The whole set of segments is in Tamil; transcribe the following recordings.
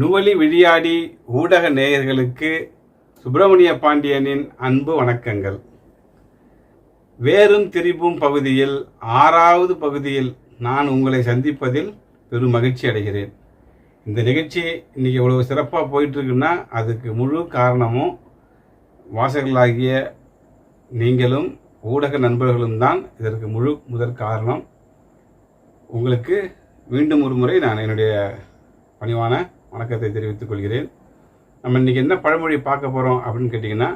நுவலி விழியாடி ஊடக நேயர்களுக்கு சுப்பிரமணிய பாண்டியனின் அன்பு வணக்கங்கள். வேறும் திரிபும் பகுதியில் ஆறாவது பகுதியில் நான் உங்களை சந்திப்பதில் பெரும் மகிழ்ச்சி அடைகிறேன். இந்த நிகழ்ச்சி இன்றைக்கி இவ்வளவு சிறப்பாக போயிட்டுருக்குன்னா அதுக்கு முழு காரணமும் வாசகர்களாகிய நீங்களும் ஊடக நண்பர்களும் தான். இதற்கு முழு முதற் காரணம் உங்களுக்கு மீண்டும் ஒரு முறை நான் என்னுடைய பணிவான வணக்கத்தை தெரிவித்துக் கொள்கிறேன். நம்ம இன்றைக்கி என்ன பழமொழி பார்க்க போகிறோம் அப்படின்னு கேட்டிங்கன்னா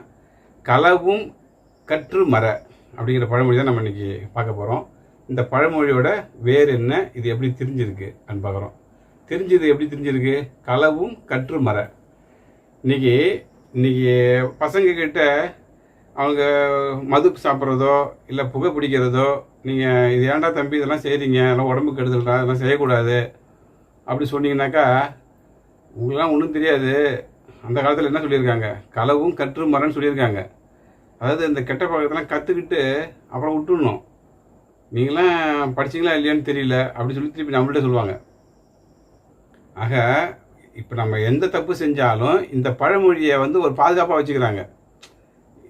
களவும் கற்று மர அப்படிங்கிற பழமொழி தான் நம்ம இன்னைக்கு பார்க்க போகிறோம் இந்த பழமொழியோட வேறு என்ன இது எப்படி தெரிஞ்சிருக்கு அப்படின்னு பார்க்குறோம். தெரிஞ்சது எப்படி தெரிஞ்சிருக்கு? களவும் கற்று மர இன்றைக்கி இன்றைக்கி பசங்கக்கிட்ட அவங்க மது சாப்பிட்றதோ இல்லை புகை பிடிக்கிறதோ நீங்கள் இது ஏன்டா தம்பி இதெல்லாம் செய்கிறீங்க எல்லாம் உடம்புக்கு கெடுதல்டா இதெல்லாம் செய்யக்கூடாது. அப்படி சொன்னீங்கன்னாக்கா உங்களுக்குலாம் ஒன்றும் தெரியாது. அந்த காலத்தில் என்ன சொல்லியிருக்காங்க? களவும் கற்று மரம்னு சொல்லியிருக்காங்க. அதாவது இந்த கெட்ட பழக்கத்தெல்லாம் கற்றுக்கிட்டு அப்புறம் விட்டுடணும். நீங்களாம் படிச்சீங்களா இல்லையான்னு தெரியல. அப்படி சொல்லி திருப்பி நம்மள்ட்ட சொல்லுவாங்க. ஆக இப்போ நம்ம எந்த தப்பு செஞ்சாலும் இந்த பழமொழியை வந்து ஒரு பாதுகாப்பாக வச்சுக்கிறாங்க.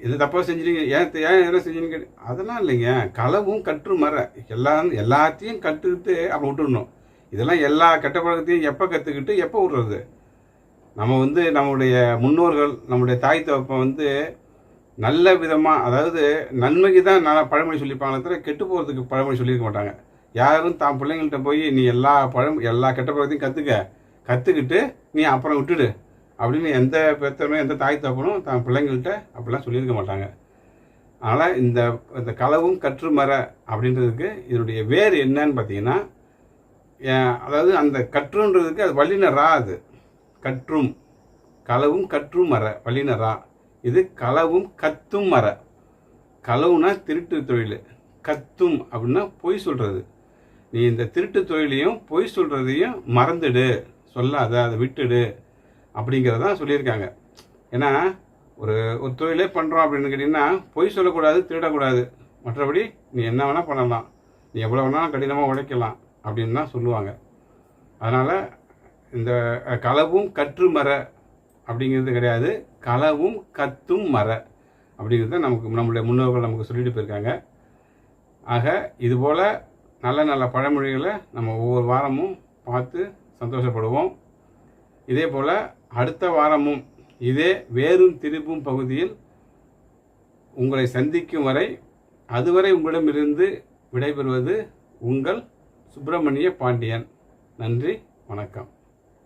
இது தப்பாக செஞ்சுருங்க ஏன் ஏன் என்ன செஞ்சுன்னு கேட்டு அதெல்லாம் இல்லைங்க. களவும் கற்று மர எல்லா எல்லாத்தையும் கற்றுக்கிட்டு அப்புறம் விட்டுடணும். இதெல்லாம் எல்லா கெட்ட பழக்கத்தையும் எப்போ கற்றுக்கிட்டு எப்போ விடுறது? நம்ம வந்து நம்முடைய முன்னோர்கள் நம்முடைய தாய் தகப்பன் வந்து நல்ல விதமாக அதாவது நன்மைக்கு தான் நல்லா பழமொழி சொல்லியிருப்பாங்களே தவிர கெட்டு போகிறதுக்கு பழமொழி சொல்லியிருக்க மாட்டாங்க. யாரும் தான் பிள்ளைங்கள்ட்ட போய் நீ எல்லா பழம் எல்லா கெட்ட பழக்கத்தையும் கற்றுக்க கற்றுக்கிட்டு நீ அப்புறம் விட்டுடு. அப்படின்னு எந்த பெத்தனும் எந்த தாய் தகப்பனும் தான் பிள்ளைங்கள்ட்ட அப்படிலாம் சொல்லியிருக்க மாட்டாங்க. அதனால் இந்த இந்த களவும் கற்று மர அப்படின்றதுக்கு இதனுடைய வேர் என்னன்னு பார்த்தீங்கன்னா அதாவது அந்த கற்றுன்றதுக்கு அது வல்லின அது. கற்றும் களவும் கற்றும் மர வல்லின இது களவும் கத்தும் மர களவுனா திருட்டு தொழில். கத்தும் அப்படின்னா பொய் சொல்கிறது நீ இந்த திருட்டு தொழிலையும் பொய் சொல்கிறதையும் மறந்துடு. சொல்லாத அதை விட்டுடு. அப்படிங்கிறதான் சொல்லியிருக்காங்க. ஏன்னா ஒரு ஒரு தொழிலே பண்ணுறோம் அப்படின்னு கேட்டிங்கன்னா பொய் சொல்லக்கூடாது திருடக்கூடாது. மற்றபடி நீ என்ன வேணால் பண்ணலாம். நீ எவ்வளோ வேணாலும் கடினமாக உழைக்கலாம். அப்படின்னு தான் சொல்லுவாங்க. அதனால் இந்த களவும் கற்று மர அப்படிங்கிறது கிடையாது. களவும் கத்தும் மர அப்படிங்கிறத நமக்கு நம்மளுடைய முன்னோர்கள் நமக்கு சொல்லிட்டு போயிருக்காங்க. ஆக இதுபோல் நல்ல நல்ல பழமொழிகளை நம்ம ஒவ்வொரு வாரமும் பார்த்து சந்தோஷப்படுவோம். இதே போல் அடுத்த வாரமும் இதே வேறும் திருப்பும் பகுதியில் உங்களை சந்திக்கும் வரை அதுவரை உங்களிடமிருந்து விடைபெறுவது உங்கள் சுப்பிரமணிய பாண்டியன். நன்றி வணக்கம்.